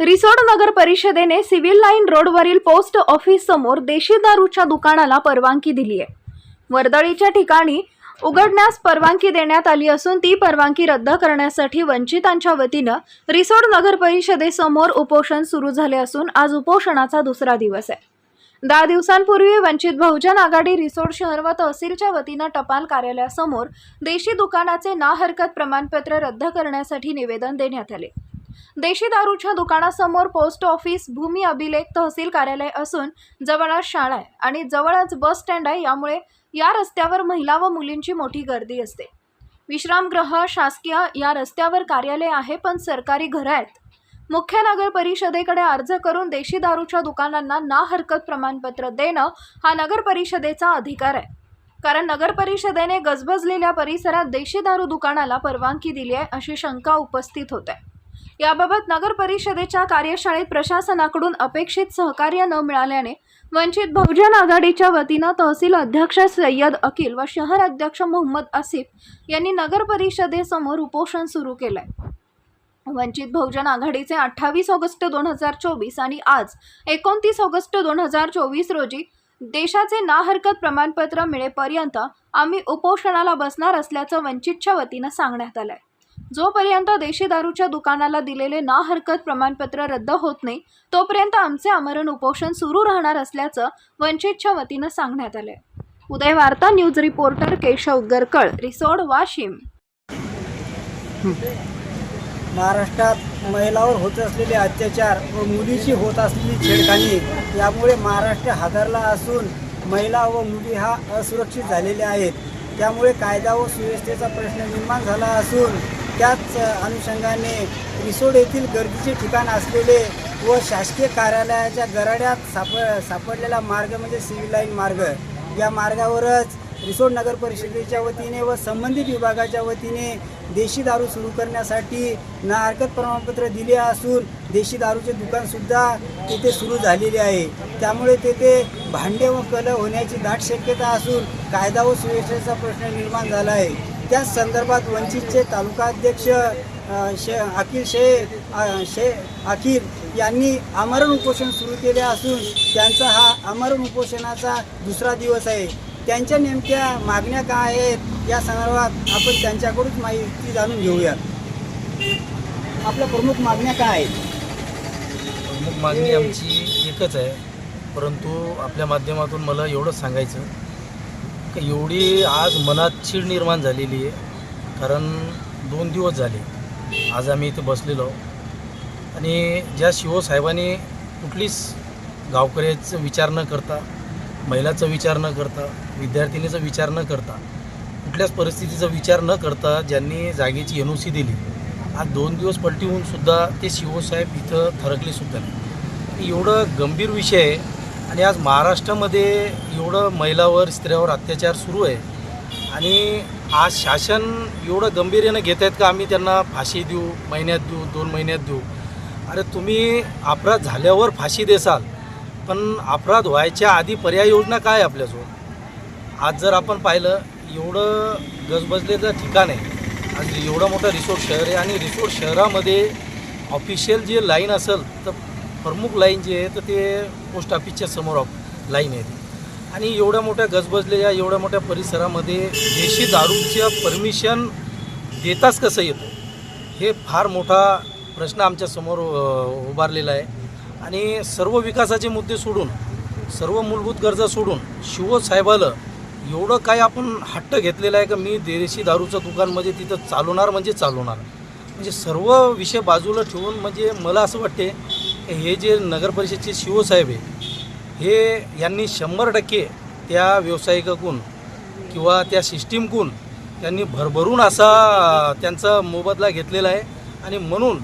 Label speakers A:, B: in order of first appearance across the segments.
A: रिसोड नगर परिषदेने civil line रोडवरील पोस्ट ऑफिस समोर देशी दारूच्या दुकानाला परवानगी दिली आहे. वर्दळीच्या ठिकाणी उघडण्यास परवानगी देण्यात आली असून ती परवानगी रद्द करण्यासाठी वंचितांच्या वतीनं रिसोड नगर परिषदेसमोर उपोषण सुरू झाले असून आज उपोषणाचा दुसरा दिवस आहे. दहा दिवसांपूर्वी वंचित बहुजन आघाडी रिसोड शहर व तहसीलच्या वतीनं टपाल कार्यालयासमोर देशी दुकानाचे ना हरकत प्रमाणपत्र रद्द करण्यासाठी निवेदन देण्यात आले. देशी दारूच्या दुकानासमोर पोस्ट ऑफिस भूमी अभिलेख तहसील कार्यालय असून जवळच शाळा आहे आणि जवळच बस स्टँड आहे. यामुळे या रस्त्यावर महिला व मुलींची मोठी गर्दी असते. विश्रामगृह शासकीय या रस्त्यावर कार्यालय आहे पण सरकारी घरं आहेत. मुख्य नगर परिषदेकडे अर्ज करून देशी दारूच्या दुकानांना ना हरकत प्रमाणपत्र देणं हा नगर परिषदेचा अधिकार आहे. कारण नगर परिषदेने गजबजलेल्या परिसरात देशी दारू दुकानाला परवानगी दिली आहे अशी शंका उपस्थित होते याबाबत नगर परिषदेच्या कार्यशाळेत प्रशासनाकडून अपेक्षित सहकार्य न मिळाल्याने वंचित बहुजन आघाडीच्या वतीनं तहसील अध्यक्ष सय्यद अकील व शहर अध्यक्ष मोहम्मद आसिफ यांनी नगर परिषदेसमोर उपोषण सुरू केलंय. वंचित बहुजन आघाडीचे अठ्ठावीस ऑगस्ट दोन हजार चोवीस आणि आज एकोणतीस ऑगस्ट दोन हजार चोवीस रोजी देशाचे ना हरकत प्रमाणपत्र मिळेपर्यंत आम्ही उपोषणाला बसणार असल्याचं वंचितच्या वतीनं सांगण्यात आलं आहे जोपर्यंत देशी दारूच्या दुकानाला दिलेले ना हरकत प्रमाणपत्र रद्द होत नाही तोपर्यंत आमचे आमरण उपोषण सुरू राहणार असल्याचं वंचितच्या वतीनं सांगण्यात आलंय. Uday Varta news reporter Keshav Garkal Risod Washim.
B: महाराष्ट्रात महिलावर होत असलेले अत्याचार व मुलीची होत असलेली छेडखानी यामुळे महाराष्ट्र हादरला असून महिला व मुली हा असुरक्षित झालेल्या आहेत. त्यामुळे कायदा व सुव्यवस्थेचा प्रश्न निर्माण झाला असून त्याच अनुषंगाने रिसोड येथील गर्दीचे ठिकाण असलेले व शासकीय कार्यालयाच्या गराड्यात साप सापडलेला मार्ग म्हणजे सिव्हिल लाईन मार्ग. या मार्गावरच रिसोड नगर परिषदेच्या वतीने व संबंधित विभागाच्या वतीने देशी दारू सुरू करण्यासाठी ना हरकत प्रमाणपत्र दिले असून देशी दारूचे दुकानसुद्धा तेथे सुरू झालेले आहे. त्यामुळे तेथे भांडे व कल होण्याची दाट शक्यता असून कायदा व सुव्यवस्थेचा प्रश्न निर्माण झाला आहे. त्याच संदर्भात वंचितचे तालुकाध्यक्ष अध्यक्ष शे अखिल शे शे अखिल यांनी आमरण उपोषण सुरू केले असून त्यांचा हा आमरण उपोषणाचा दुसरा दिवस आहे. त्यांच्या नेमक्या मागण्या काय आहेत या संदर्भात आपण त्यांच्याकडूनच माहिती जाणून घेऊया. आपल्या प्रमुख मागण्या काय आहेत?
C: प्रमुख मागणी आमची एकच आहे. परंतु आपल्या माध्यमातून मला एवढंच सांगायचं एवढी आज मनात चीड निर्माण झालेली आहे. कारण दोन दिवस झाले. आज आम्ही इथे बसलेलो आहोत. आणि ज्या शिवसाहेबांनी कुठलीच गावकऱ्याचा विचार न करता महिलाचा विचार न करता विद्यार्थिनीचा विचार न करता कुठल्याच परिस्थितीचा विचार न करता ज्यांनी जागेची एन ओ सी दिली आज दोन दिवस पलटी होऊन सुद्धा ते शिवसाहेब इथं थरकले सुद्धा नाही. एवढं गंभीर विषय आहे. आणि आज महाराष्ट्रामध्ये एवढं महिलावर स्त्रियावर अत्याचार सुरू आहे. आणि आज शासन एवढं गंभीर्यानं घेत आहेत का आम्ही त्यांना फाशी देऊ महिन्यात देऊ दोन महिन्यात देऊ? अरे तुम्ही अपराध झाल्यावर फाशी देसाल पण अपराध व्हायच्या आधी पर्याय योजना काय आहे आज जर आपण पाहिलं एवढं गजबजलेलं ठिकाण आहे. आज एवढं मोठं रिसोर्ट शहर आहे आणि रिसोर्ट शहरामध्ये ऑफिशियल जे लाईन असेल तर प्रमुख लाईन जे आहे तर ते पोस्ट ऑफिसच्या समोर लाईन आहे आणि एवढ्या मोठ्या गजबजलेल्या एवढ्या मोठ्या परिसरामध्ये देशी दारूचं परमिशन देताच कसं येतं? हे फार मोठा प्रश्न आमच्यासमोर उभारलेला आहे. आणि सर्व विकासाचे मुद्दे सोडून सर्व मूलभूत गरजा सोडून शिवसाहेबाला एवढं काय आपण हट्ट घेतलेलं आहे का मी देशी दारूचं दुकान म्हणजे तिथं चालवणार म्हणजे चालवणार? म्हणजे सर्व विषय बाजूला ठेवून म्हणजे मला असं वाटते हे जे नगर परिषदचे शिवसाहेब आहे हे यांनी शंभर टक्के त्या व्यावसायिकाकून किंवा त्या सिस्टीमकून त्यांनी भरभरून असा त्यांचा मोबदला घेतलेला आहे. आणि म्हणून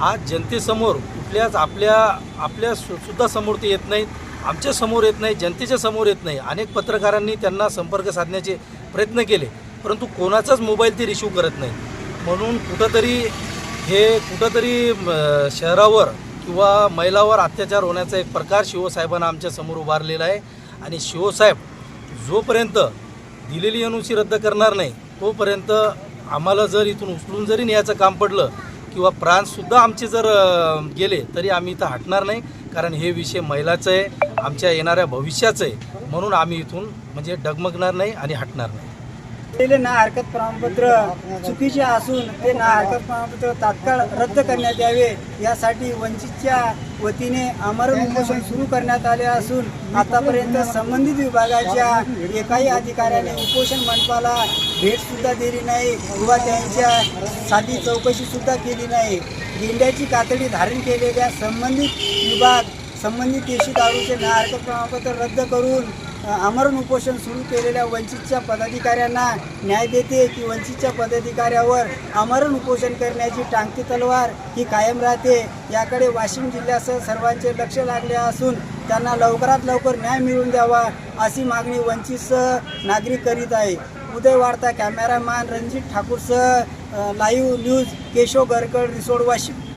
C: आज जनतेसमोर कुठल्याच आपल्या आपल्या सु सुद्धा समोर ते येत नाहीत. आमच्यासमोर येत नाही जनतेच्या समोर येत नाही. अनेक पत्रकारांनी त्यांना संपर्क साधण्याचे प्रयत्न केले परंतु कोणाचाच मोबाईल ते रिसिव्ह करत नाही. म्हणून कुठंतरी हे कुठंतरी शहरावर किंवा महिलावर अत्याचार होण्याचा एक प्रकार शिवसाहेबांना आमच्यासमोर उभारलेला आहे. आणि शिवसाहेब जोपर्यंत दिलेली अनुशी रद्द करणार नाही तोपर्यंत आम्हाला जर इथून उचलून जरी न्यायचं काम पडलं किंवा प्राणसुद्धा आमचे जर गेले तरी आम्ही इथं हटणार नाही. कारण हे विषय महिलाचं आहे आमच्या येणाऱ्या भविष्याचं आहे. म्हणून आम्ही इथून म्हणजे डगमगणार नाही आणि हटणार नाही.
B: दिलेले ना हरकत प्रमाणपत्र चुकीचे असून ते ना हरकत प्रमाणपत्र तात्काळ रद्द करण्यात यावे. यासाठी वंचितच्या वतीने आमरण उपोषण सुरू करण्यात आले असून आतापर्यंत संबंधित विभागाच्या एकाही अधिकाऱ्याने उपोषण मंडपाला भेट सुद्धा दिली नाही किंवा त्यांच्या साधी चौकशी सुद्धा केली नाही. गेंड्याची कातडी धारण केलेल्या संबंधित विभाग संबंधित देशी दारूचे ना हरकत प्रमाणपत्र रद्द करून आमरण उपोषण सुरू केलेल्या वंचितच्या पदाधिकाऱ्यांना न्याय देते की वंचितच्या पदाधिकाऱ्यावर आमरण उपोषण करण्याची टांगती तलवार ही कायम राहते. याकडे वाशिम जिल्ह्यासह सर्वांचे लक्ष लागले असून त्यांना लवकरात लवकर न्याय मिळवून द्यावा अशी मागणी वंचितसह नागरिक करीत आहे उदय वार्ता कॅमेरामॅन रणजित ठाकूरसह लाईव्ह न्यूज केशव गरकड रिसोड वाशिम.